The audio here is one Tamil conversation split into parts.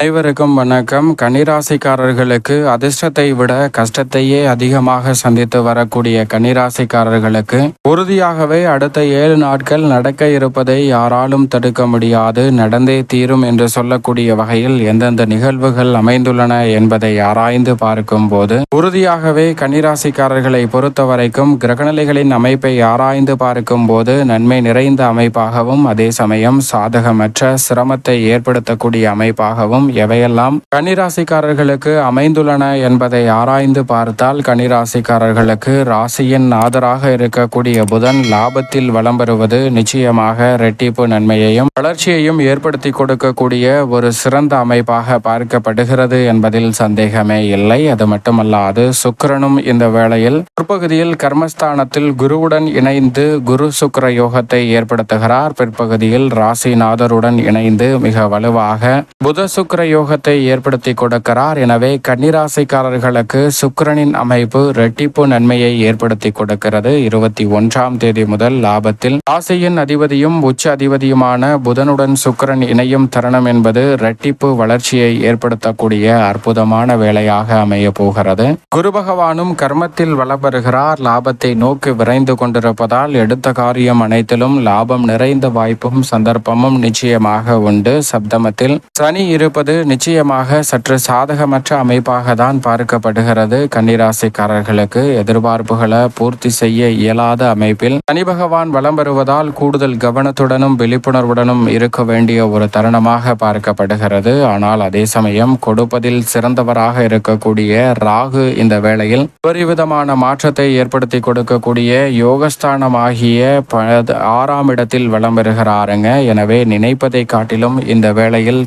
அனைவருக்கும் வணக்கம். கன்னிராசிக்காரர்களுக்கு அதிர்ஷ்டத்தை விட கஷ்டத்தையே அதிகமாக சந்தித்து வரக்கூடிய கன்னிராசிக்காரர்களுக்கு உறுதியாகவே அடுத்த ஏழு நாட்கள் நடக்க இருப்பதை யாராலும் தடுக்க முடியாது. நடந்தே தீரும் என்று சொல்லக்கூடிய வகையில் எந்தெந்த நிகழ்வுகள் அமைந்துள்ளன என்பதை ஆராய்ந்து பார்க்கும் போது உறுதியாகவே கன்னிராசிக்காரர்களை பொறுத்த வரைக்கும் கிரகநிலைகளின் அமைப்பை ஆராய்ந்து பார்க்கும் போது நன்மை நிறைந்த அமைப்பாகவும் அதே சமயம் சாதகமற்ற சிரமத்தை ஏற்படுத்தக்கூடிய அமைப்பாகவும் எவையெல்லாம்? கன்னிராசிக்காரர்களுக்கு அமைந்துள்ளன என்பதை ஆராய்ந்து பார்த்தால் கன்னிராசிக்காரர்களுக்கு ராசியின் ஆதராக இருக்கக்கூடிய புதன் லாபத்தில் வளம் பெறுவது நிச்சயமாக ரெட்டிப்பு நன்மையையும் வளர்ச்சியையும் ஏற்படுத்தி கொடுக்கக்கூடிய ஒரு சிறந்த அமைப்பாக பார்க்கப்படுகிறது என்பதில் சந்தேகமே இல்லை. அது மட்டுமல்லாது சுக்கரனும் இந்த வேளையில் பிற்பகுதியில் கர்மஸ்தானத்தில் குருவுடன் இணைந்து குரு சுக்கர யோகத்தை ஏற்படுத்துகிறார். பிற்பகுதியில் ராசிநாதருடன் இணைந்து மிக வலுவாக புத சுக்கர சுக்கர யோகத்தை ஏற்படுத்தி கொடுக்கிறார். எனவே கன்னிராசிக்காரர்களுக்கு சுக்கரனின் அமைப்பு ரெட்டிப்பு நன்மையை ஏற்படுத்தி கொடுக்கிறது. இருபத்தி ஒன்றாம் தேதி முதல் லாபத்தில் ராசியின் அதிபதியும் உச்ச அதிபதியுமான புதனுடன் சுக்கரன் இணையும் தருணம் என்பது ரெட்டிப்பு வளர்ச்சியை ஏற்படுத்தக்கூடிய அற்புதமான வேலையாக அமைய போகிறது. குரு பகவானும் கர்மத்தில் வளபெறுகிறார் லாபத்தை நோக்கி விரைந்து கொண்டிருப்பதால் எடுத்த காரியம் அனைத்திலும் லாபம் நிறைந்த வாய்ப்பும் சந்தர்ப்பமும் நிச்சயமாக உண்டு. சப்தமத்தில் சனி இருப்பது நிச்சயமாக சற்று சாதகமற்ற அமைப்பாக தான் பார்க்கப்படுகிறது. கன்னிராசிக்காரர்களுக்கு எதிர்பார்ப்புகளை பூர்த்தி செய்ய இயலாத அமைப்பில் சனி பகவான் வளம் வருவதால் கூடுதல் கவனத்துடனும் விழிப்புணர்வுடனும் இருக்க வேண்டிய ஒரு தருணமாக பார்க்கப்படுகிறது. ஆனால் அதே சமயம் கொடுப்பதில் சிறந்தவராக இருக்கக்கூடிய ராகு இந்த வேளையில் விதமான மாற்றத்தை ஏற்படுத்தி கொடுக்கக்கூடிய யோகஸ்தானமாகிய ப- ஆறாம் இடத்தில் வளம் வருகிறாருங்க. எனவே நினைப்பதை காட்டிலும் இந்த வேளையில்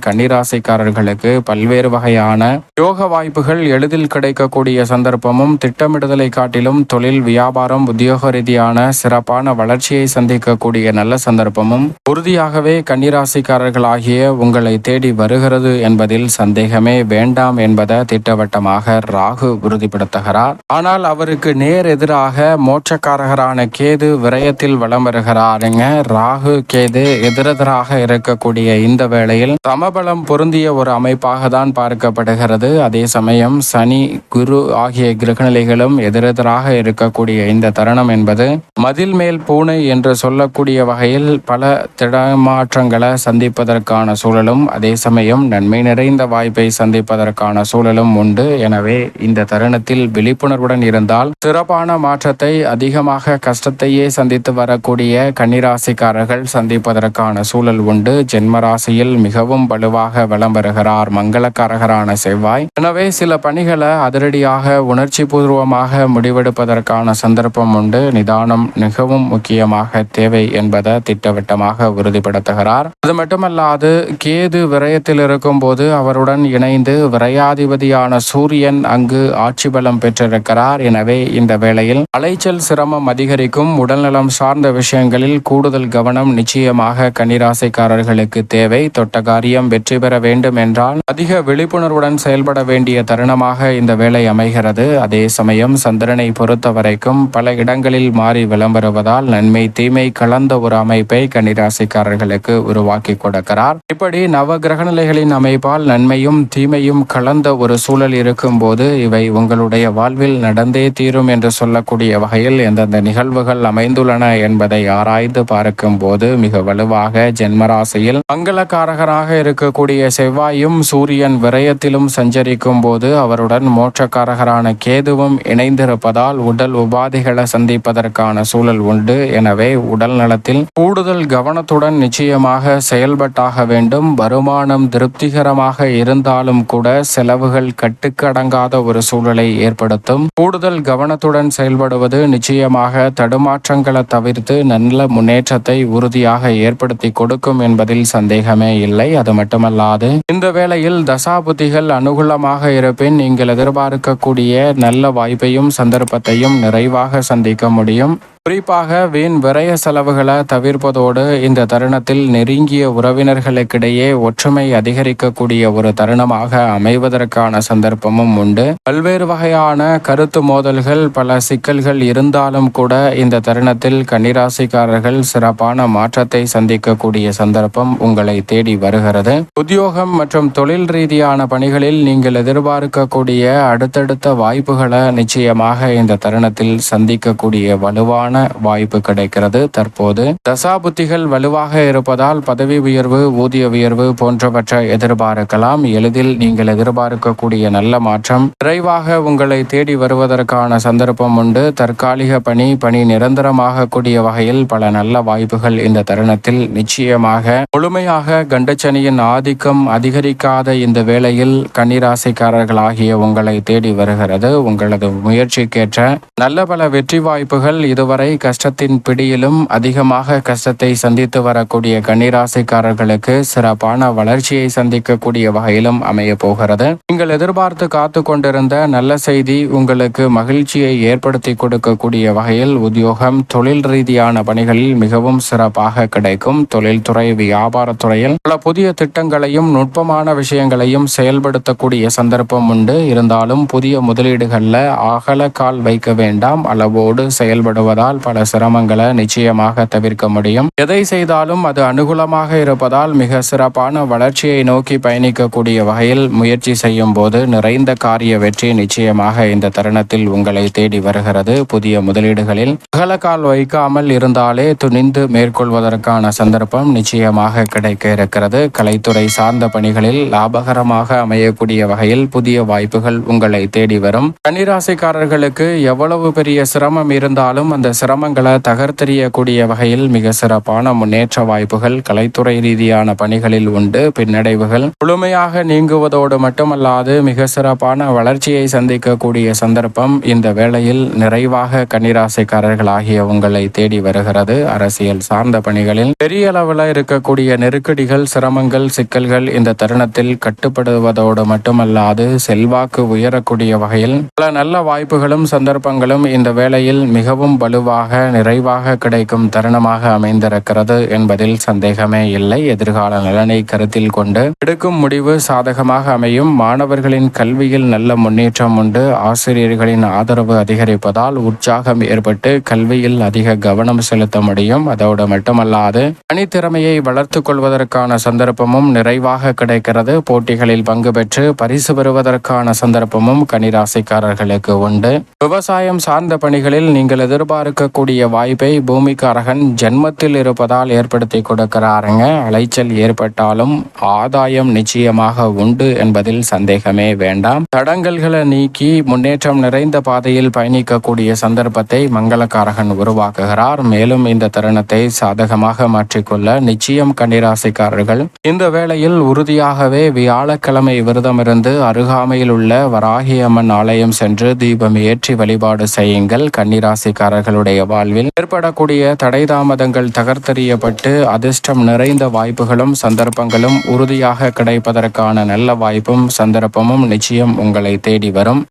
கன்னிராசிக்காரர்களுக்கு பல்வேறு வகையான யோக வாய்ப்புகள் எளிதில் கிடைக்கக்கூடிய சந்தர்ப்பமும் திட்டமிடுதலை காட்டிலும் தொழில் வியாபாரம் உத்தியோக ரீதியான சிறப்பான வளர்ச்சியை சந்திக்கக்கூடிய நல்ல சந்தர்ப்பமும் உறுதியாகவே கன்னிராசிக்காரர்களாகிய உங்களை தேடி வருகிறது என்பதில் சந்தேகமே வேண்டாம் என்பதை திட்டவட்டமாக ராகு உறுதிப்படுத்துகிறார். ஆனால் அவருக்கு நேர் எதிராக மோட்சக்காரகரான கேது விரயத்தில் வலம் வருகிறாருங்க. ராகு கேது எதிரெதிராக இருக்கக்கூடிய இந்த வேளையில் சமபலம் பொருந்திய ஒரு அமைப்பாக தான் பார்க்கப்படுகிறது. அதே சமயம் சனி குரு ஆகிய கிரகநிலைகளும் எதிரெதிராக இருக்கக்கூடிய இந்த தருணம் என்பது மதில் மேல் பூனை என்று சொல்லக்கூடிய வகையில் பல திடமாற்றங்களை சந்திப்பதற்கான சூழலும் அதே சமயம் நன்மை நிறைந்த வாய்ப்பை சந்திப்பதற்கான சூழலும் உண்டு. எனவே இந்த தருணத்தில் விழிப்புணர்வுடன் இருந்தால் சிறப்பான மாற்றத்தை அதிகமாக கஷ்டத்தையே சந்தித்து வரக்கூடிய கன்னிராசிக்காரர்கள் சந்திப்பதற்கான சூழல் உண்டு. ஜென்ம ராசியில் மிகவும் வலுவாக விளம்பரம் வருகிறார் மங்களக்காரகரான செவ்வாய். எனவே சில பணிகளை அதிரடியாக உணர்ச்சி பூர்வமாக முடிவெடுப்பதற்கான சந்தர்ப்பம் உண்டு. நிதானம் மிகவும் முக்கியமாக தேவை என்பதை திட்டவட்டமாக உறுதிப்படுத்துகிறார். அது மட்டுமல்லாது கேது விரயத்தில் இருக்கும் போது அவருடன் இணைந்து விரையாதிபதியான சூரியன் அங்கு ஆட்சி பலம் பெற்றிருக்கிறார். எனவே இந்த வேளையில் அலைச்சல் சிரமம் அதிகரிக்கும். உடல்நலம் சார்ந்த விஷயங்களில் கூடுதல் கவனம் நிச்சயமாக கன்னிராசிக்காரர்களுக்கு தேவை. தொட்ட காரியம் வெற்றி பெற வேண்டும் என்றால் அதிக விழிப்புணர்வுடன் செயல்பட வேண்டிய தருணமாக இந்த வேலை அமைகிறது. அதே சமயம் சந்திரனை பொறுத்த வரைக்கும் பல இடங்களில் மாறி விளம்பருவதால் நன்மை தீமை கலந்த ஒரு அமைப்பை கன்னிராசிக்காரர்களுக்கு உருவாக்கி கொடுக்கிறார். இப்படி நவ கிரக நிலைகளின் அமைப்பால் நன்மையும் தீமையும் கலந்த ஒரு சூழல் இருக்கும் போது இவை உங்களுடைய வாழ்வில் நடந்தே தீரும் என்று சொல்லக்கூடிய வகையில் எந்தெந்த நிகழ்வுகள் அமைந்துள்ளன என்பதை ஆராய்ந்து பார்க்கும் போது மிக வலுவாக ஜென்மராசியில் மங்களக்காரகராக இருக்கக்கூடிய செவ்வாயும் சூரியன் விரயத்திலும் சஞ்சரிக்கும் போது அவருடன் மோட்சக்காரகரான கேதுவும் இணைந்திருப்பதால் உடல் உபாதைகளை சந்திப்பதற்கான சூழல் உண்டு. எனவே உடல் நலத்தில் கூடுதல் கவனத்துடன் நிச்சயமாக செயல்பட்டாக வேண்டும். வருமானம் திருப்திகரமாக இருந்தாலும் கூட செலவுகள் கட்டுக்கடங்காத ஒரு சூழலை ஏற்படுத்தும். கூடுதல் கவனத்துடன் செயல்படுவது நிச்சயமாக தடுமாற்றங்களை தவிர்த்து நல்ல முன்னேற்றத்தை உறுதியாக ஏற்படுத்தி கொடுக்கும் என்பதில் சந்தேகமே இல்லை. அது மட்டுமல்லாது இந்த வேளையில் தசாபுத்திகள் அனுகூலமாக இருப்பின் நீங்கள் எதிர்பார்க்கக்கூடிய நல்ல வாய்ப்பையும் சந்தர்ப்பத்தையும் நிறைவாக சந்திக்க முடியும். குறிப்பாக வீண் விரய செலவுகளை தவிர்ப்பதோடு இந்த தருணத்தில் நெருங்கிய உறவினர்களுக்கிடையே ஒற்றுமை அதிகரிக்கக்கூடிய ஒரு தருணமாக அமைவதற்கான சந்தர்ப்பமும் உண்டு. பல்வேறு வகையான கருத்து மோதல்கள் பல சிக்கல்கள் இருந்தாலும் கூட இந்த தருணத்தில் கன்னிராசிக்காரர்கள் சிறப்பான மாற்றத்தை சந்திக்கக்கூடிய சந்தர்ப்பம் உங்களை தேடி வருகிறது. உத்தியோகம் மற்றும் தொழில் ரீதியான பணிகளில் நீங்கள் எதிர்பார்க்கக்கூடிய அடுத்தடுத்த வாய்ப்புகளை நிச்சயமாக இந்த தருணத்தில் சந்திக்கக்கூடிய வலுவான வாய்ப்பு கிடைக்கிறது. தற்போது தசாபுத்திகள் வலுவாக இருப்பதால் பதவி உயர்வு ஊதிய உயர்வு போன்றவற்றை எதிர்பார்க்கலாம். எளிதில் நீங்கள் எதிர்பார்க்கக்கூடிய நல்ல மாற்றம். விரைவாக உங்களை தேடி வருவதற்கான சந்தர்ப்பம் உண்டு. தற்காலிக பணி பணி நிரந்தரமாக கூடிய வகையில் பல நல்ல வாய்ப்புகள் இந்த தருணத்தில் நிச்சயமாக. முழுமையாக கண்டச்சனியின் ஆதிக்கம் அதிகரிக்காத இந்த வேளையில் கன்னிராசிக்காரர்களாகிய உங்களை தேடி வருகிறது. உங்களது முயற்சிக்கேற்ற நல்ல பல வெற்றி வாய்ப்புகள் இதுவரை கஷ்டத்தின் பிடியிலும் அதிகமாக கஷ்டத்தை சந்தித்து வரக்கூடிய கன்னிராசிக்காரர்களுக்கு சிறப்பான வளர்ச்சியை சந்திக்கக்கூடிய வகையிலும் அமைய போகிறது. நீங்கள் எதிர்பார்த்து காத்து கொண்டிருந்த நல்ல செய்தி உங்களுக்கு மகிழ்ச்சியை ஏற்படுத்தி கொடுக்கக்கூடிய வகையில் உத்தியோகம் தொழில் ரீதியான பணிகளில் மிகவும் சிறப்பாக கிடைக்கும். தொழில்துறை வியாபாரத்துறையில் பல புதிய திட்டங்களையும் நுட்பமான விஷயங்களையும் செயல்படுத்தக்கூடிய சந்தர்ப்பம் உண்டு. இருந்தாலும் புதிய முதலீடுகளில் அகல கால் வைக்க வேண்டாம். அளவோடு செயல்படுவதால் பல சிரமங்களை நிச்சயமாக தவிர்க்க முடியும். எதை செய்தாலும் அது அனுகூலமாக இருப்பதால் மிக சிறப்பான வளர்ச்சியை நோக்கி பயணிக்கக்கூடிய வகையில் முயற்சி செய்யும் போது நிறைந்த காரிய வெற்றி நிச்சயமாக இந்த தருணத்தில் உங்களை தேடி வருகிறது. புதிய முதலீடுகளில் அகலக்கால் வைக்காமல் இருந்தாலே துணிந்து மேற்கொள்வதற்கான சந்தர்ப்பம் நிச்சயமாக கிடைக்க இருக்கிறது. கலைத்துறை சார்ந்த பணிகளில் லாபகரமாக அமையக்கூடிய வகையில் புதிய வாய்ப்புகள் உங்களை தேடி வரும். கன்னிராசிக்காரர்களுக்கு எவ்வளவு பெரிய சிரமம் இருந்தாலும் அந்த சிரமங்களை தகர்த்தெறியக்கூடிய வகையில் மிக சிறப்பான முன்னேற்ற வாய்ப்புகள் கலைத்துறை ரீதியான பணிகளில் உண்டு. பின்னடைவுகள் முழுமையாக நீங்குவதோடு மட்டுமல்லாது மிக சிறப்பான வளர்ச்சியை சந்திக்கக்கூடிய சந்தர்ப்பம் இந்த வேளையில் நிறைவாக கன்னிராசிக்காரர்கள் ஆகிய உங்களை தேடி வருகிறது. அரசியல் சார்ந்த பணிகளில் பெரிய அளவில் இருக்கக்கூடிய நெருக்கடிகள் சிரமங்கள் சிக்கல்கள் இந்த தருணத்தில் கட்டுப்படுவதோடு மட்டுமல்லாது செல்வாக்கு உயரக்கூடிய வகையில் பல நல்ல வாய்ப்புகளும் சந்தர்ப்பங்களும் இந்த வேளையில் மிகவும் வலுவாக நிறைவாக கிடைக்கும் தருணமாக அமைந்திருக்கிறது என்பதில் சந்தேகமே இல்லை. எதிர்கால நலனை கருத்தில் கொண்டு எடுக்கும் முடிவு சாதகமாக அமையும். மாணவர்களின் கல்வியில் நல்ல முன்னேற்றம் உண்டு. ஆசிரியர்களின் ஆதரவு அதிகரிப்பதால் உற்சாகம் ஏற்பட்டு கல்வியில் அதிக கவனம் செலுத்த முடியும். அதோடு மட்டுமல்லாது தனித்திறமையை வளர்த்துக் கொள்வதற்கான சந்தர்ப்பமும் நிறைவாக கிடைக்கிறது. போட்டிகளில் பங்கு பெற்று பரிசு பெறுவதற்கான சந்தர்ப்பமும் கனிராசிக்காரர்களுக்கு உண்டு. விவசாயம் சார்ந்த பணிகளில் நீங்கள் எதிர்பார்க்க இருக்கக்கூடிய வாய்ப்பை பூமிக்காரகன் ஜென்மத்தில் இருப்பதால் ஏற்படுத்தி கொடுக்கிறாருங்க. அலைச்சல் ஏற்பட்டாலும் ஆதாயம் நிச்சயமாக உண்டு என்பதில் சந்தேகமே வேண்டாம். தடங்கல்களை நீக்கி முன்னேற்றம் நிறைந்த பாதையில் பயணிக்கக்கூடிய சந்தர்ப்பத்தை மங்களக்காரகன் உருவாக்குகிறார். மேலும் இந்த தருணத்தை சாதகமாக மாற்றிக்கொள்ள நிச்சயம் கன்னிராசிக்காரர்கள் இந்த வேளையில் உறுதியாகவே வியாழக்கிழமை விரதமிருந்து அருகாமையில் உள்ள வராகி அம்மன் ஆலயம் சென்று தீபம் ஏற்றி வழிபாடு செய்யுங்கள். கன்னிராசிக்காரர்களுடைய வாழ்வில் ஏற்படக்கூடிய தடை தாமதங்கள் தகர்த்தறியப்பட்டு அதிர்ஷ்டம் நிறைந்த வாய்ப்புகளும் சந்தர்ப்பங்களும் உறுதியாக கிடைப்பதற்கான நல்ல வாய்ப்பும் சந்தர்ப்பமும் நிச்சயம் உங்களை தேடி வரும்.